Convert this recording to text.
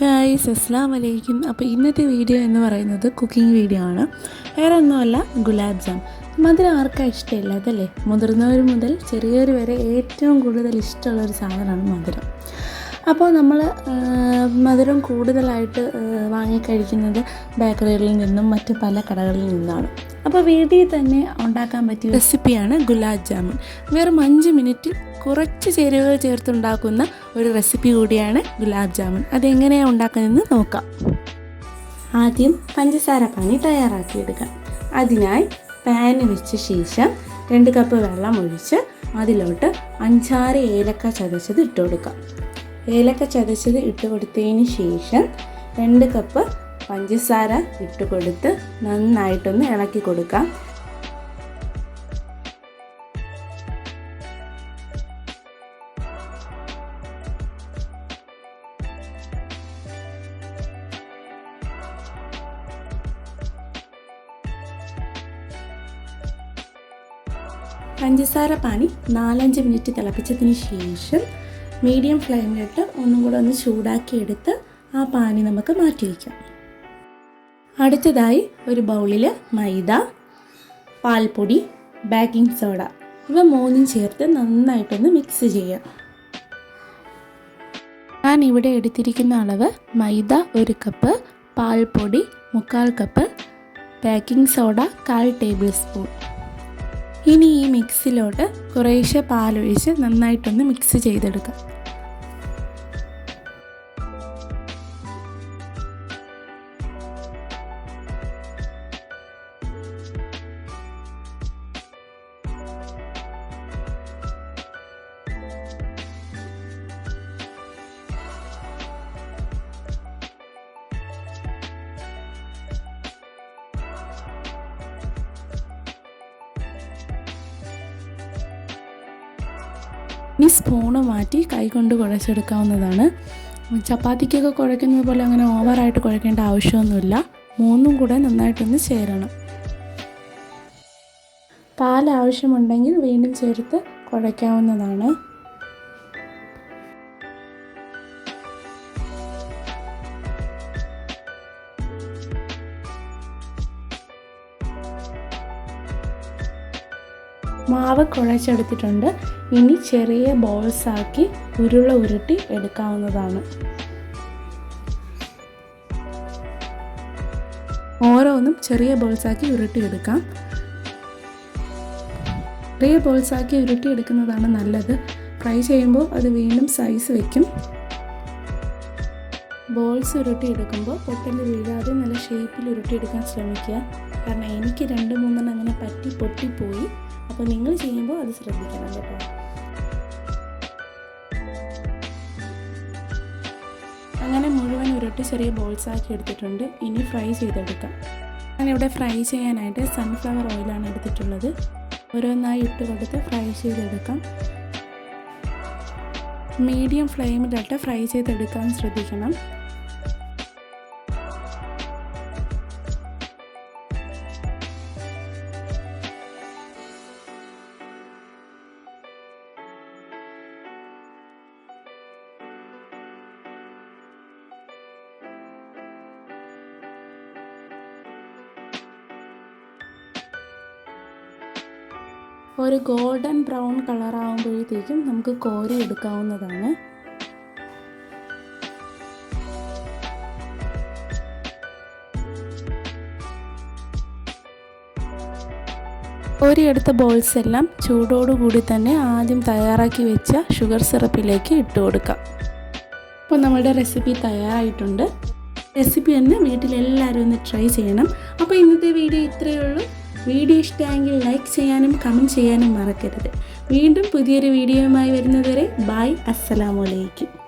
Guys അസ്സാം വലൈക്കും അപ്പോൾ ഇന്നത്തെ വീഡിയോ എന്ന് പറയുന്നത് കുക്കിംഗ് വീഡിയോ ആണ്. വേറെ ഒന്നുമല്ല ഗുലാബ് ജാം മധുരം ആർക്കാ ഇഷ്ടമില്ല അതല്ലേ മുതിർന്നവർ മുതൽ ചെറിയവർ വരെ ഏറ്റവും കൂടുതൽ ഇഷ്ടമുള്ള ഒരു സാധനമാണ് മധുരം. അപ്പോൾ നമ്മൾ മധുരം കൂടുതലായിട്ട് വാങ്ങിക്കഴിക്കുന്നത് ബേക്കറികളിൽ നിന്നും മറ്റ് പല കടകളിൽ നിന്നാണ്. അപ്പോൾ വീട്ടിൽ തന്നെ ഉണ്ടാക്കാൻ പറ്റിയ റെസിപ്പിയാണ് ഗുലാബ് ജാമുൻ. വെറും അഞ്ച് മിനിറ്റിൽ കുറച്ച് ചേരുവകൾ ചേർത്തുണ്ടാക്കുന്ന ഒരു റെസിപ്പി കൂടിയാണ് ഗുലാബ് ജാമുൻ. അതെങ്ങനെയാണ് ഉണ്ടാക്കുന്നതെന്ന് നോക്കാം. ആദ്യം പഞ്ചസാര പാനി തയ്യാറാക്കിയെടുക്കാം അതിനായി പാന് വെച്ച ശേഷം രണ്ട് കപ്പ് വെള്ളം ഒഴിച്ച് അതിലോട്ട് അഞ്ചാറ് ഏലക്ക ചതച്ചത് ഇട്ട് കൊടുക്കാം ഏലക്ക ചതച്ചത് ഇട്ട് കൊടുത്തതിന് ശേഷം രണ്ട് കപ്പ് പഞ്ചസാര ഇട്ട് കൊടുത്ത് നന്നായിട്ടൊന്ന് ഇളക്കി കൊടുക്കാം. പഞ്ചസാര പാനി നാലഞ്ച് മിനിറ്റ് തിളപ്പിച്ചതിന് ശേഷം മീഡിയം ഫ്ലെയിമിലിട്ട് ഒന്നും കൂടെ ഒന്ന് ചൂടാക്കിയെടുത്ത് ആ പാനി നമുക്ക് മാറ്റി വയ്ക്കാം. അടുത്തതായി ഒരു ബൗളിൽ മൈദ പാൽപ്പൊടി ബേക്കിംഗ് സോഡ ഇവ മൂന്നും ചേർത്ത് നന്നായിട്ടൊന്ന് മിക്സ് ചെയ്യാം. ഞാൻ ഇവിടെ എടുത്തിരിക്കുന്ന അളവ് മൈദ ഒരു കപ്പ് പാൽപ്പൊടി മുക്കാൽ കപ്പ് ബേക്കിംഗ് സോഡ കാൽ ടേബിൾ സ്പൂൺ ഇനി ഈ മിക്സിലോട്ട് കുറേശ്ശെ പാലൊഴിച്ച് നന്നായിട്ടൊന്ന് മിക്സ് ചെയ്തെടുക്കാം. ഇനി സ്പൂണ് മാറ്റി കൈകൊണ്ട് കുഴച്ചെടുക്കാവുന്നതാണ്. ചപ്പാത്തിക്കൊക്കെ കുഴക്കുന്നത് പോലെ അങ്ങനെ ഓവറായിട്ട് കുഴക്കേണ്ട ആവശ്യമൊന്നുമില്ല. മൂന്നും കൂടെ നന്നായിട്ടൊന്ന് ചേരണം. പാൽ ആവശ്യമുണ്ടെങ്കിൽ വീണ്ടും ചേർത്ത് കുഴയ്ക്കാവുന്നതാണ്. മാവ് കുഴച്ചെടുത്തിട്ടുണ്ട്. ഇനി ചെറിയ ബോൾസ് ആക്കി ഉരുള ഉരുട്ടി എടുക്കാവുന്നതാണ്. ഓരോന്നും ചെറിയ ബോൾസ് ആക്കി ഉരുട്ടി എടുക്കാം ചെറിയ ബോൾസ് ആക്കി ഉരുട്ടി എടുക്കുന്നതാണ് നല്ലത്. ഫ്രൈ ചെയ്യുമ്പോൾ അത് വീണ്ടും സൈസ് വെക്കും. ബോൾസ് ഉരുട്ടി എടുക്കുമ്പോൾ പൊട്ടൽ വീഴാതെ നല്ല ഷേപ്പിൽ ഉരുട്ടിയെടുക്കാൻ ശ്രമിക്കുക. കാരണം എനിക്ക് രണ്ട് മൂന്നെണ്ണം അങ്ങനെ പറ്റി പൊട്ടിപ്പോയി. അപ്പോൾ നിങ്ങൾ ചെയ്യുമ്പോൾ അത് ശ്രദ്ധിക്കണം കേട്ടോ. അങ്ങനെ മുഴുവൻ ഉരുട്ടി ചെറിയ ബോൾസ് ആക്കി എടുത്തിട്ടുണ്ട്. ഇനി ഫ്രൈ ചെയ്തെടുക്കാം. ഞാനിവിടെ ഫ്രൈ ചെയ്യാനായിട്ട് സൺഫ്ലവർ ഓയിലാണ് എടുത്തിട്ടുള്ളത്. ഓരോന്നായി ഇട്ട് കൊടുത്ത് ഫ്രൈ ചെയ്തെടുക്കാം മീഡിയം ഫ്ലെയിമിലിട്ട് ഫ്രൈ ചെയ്തെടുക്കാൻ ശ്രദ്ധിക്കണം. ഒരു ഗോൾഡൻ ബ്രൗൺ കളർ ആകുമ്പോഴത്തേക്കും നമുക്ക് കോരി എടുക്കാവുന്നതാണ്. കോരിയെടുത്ത ബോൾസ് എല്ലാം ചൂടോടുകൂടി തന്നെ ആദ്യം തയ്യാറാക്കി വെച്ച ഷുഗർ സിറപ്പിലേക്ക് ഇട്ട് കൊടുക്കാം. അപ്പോൾ നമ്മുടെ റെസിപ്പി തയ്യാറായിട്ടുണ്ട്. റെസിപ്പി തന്നെ വീട്ടിലെല്ലാവരും ഒന്ന് ട്രൈ ചെയ്യണം. അപ്പോൾ ഇന്നത്തെ വീഡിയോ ഇത്രയേ ഉള്ളൂ. വീഡിയോ ഇഷ്ടമെങ്കിൽ ലൈക്ക് ചെയ്യാനും കമന്റ് ചെയ്യാനും മറക്കരുത്. വീണ്ടും പുതിയൊരു വീഡിയോയുമായി വരുന്നതുവരെ ബായ് അസ്സലാമലൈക്കും